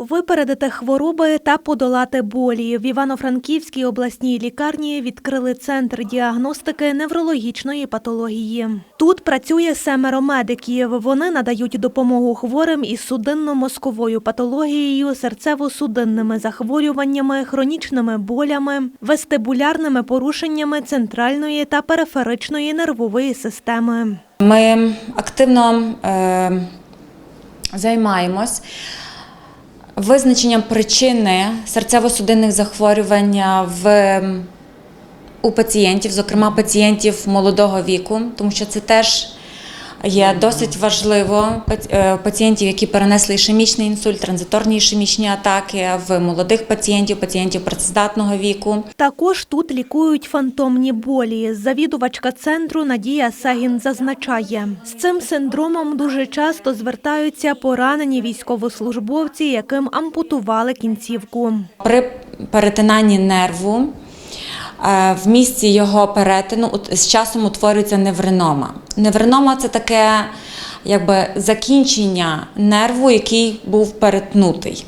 Випередити хвороби та подолати болі. В Івано-Франківській обласній лікарні відкрили центр діагностики неврологічної патології. Тут працює семеро медиків. Вони надають допомогу хворим із судинно-мозковою патологією, серцево-судинними захворюваннями, хронічними болями, вестибулярними порушеннями центральної та периферичної нервової системи. Ми активно е, займаємось визначенням причини серцево-судинних захворювань в, у пацієнтів, зокрема пацієнтів молодого віку, тому що це теж є досить важливо е, пацієнтів, які перенесли ішемічний інсульт, транзиторні ішемічні атаки, в молодих пацієнтів, пацієнтів працездатного віку. Також тут лікують фантомні болі. Завідувачка центру Надія Сагін зазначає, з цим синдромом дуже часто звертаються поранені військовослужбовці, яким ампутували кінцівку. При перетинанні нерву в місці його перетину з часом утворюється невринома. Невринома це таке якби закінчення нерву, який був перетнутий.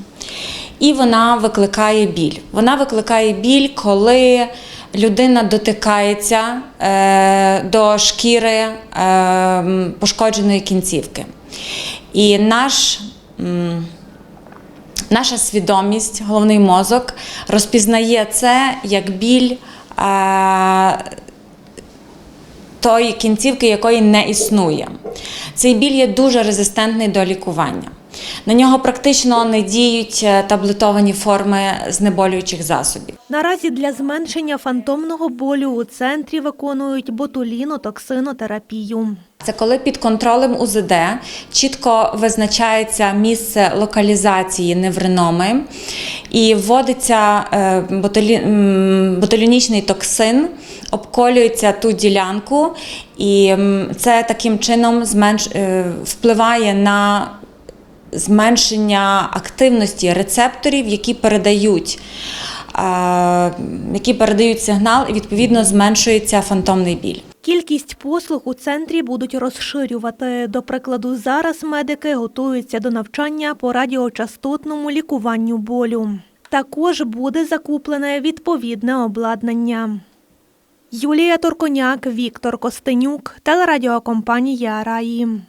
І вона викликає біль. Вона викликає біль, коли людина дотикається е, до шкіри е, пошкодженої кінцівки. І наш м, Наша свідомість, головний мозок розпізнає це як біль е, тої кінцівки, якої не існує. Цей біль є дуже резистентний до лікування. На нього практично не діють е, таблетовані форми знеболюючих засобів. Наразі для зменшення фантомного болю у центрі виконують ботулінотоксинотерапію. Це коли під контролем УЗД чітко визначається місце локалізації невриноми і вводиться е, ботулі- ботулінічний токсин, обколюється ту ділянку, і це таким чином зменш... е, впливає на зменшення активності рецепторів, які передають. е, Які передають сигнал, і відповідно зменшується фантомний біль. Кількість послуг у центрі будуть розширювати. До прикладу, зараз медики готуються до навчання по радіочастотному лікуванню болю. Також буде закуплене відповідне обладнання. Юлія Торконяк, Віктор Костенюк, телерадіокомпанія Раї.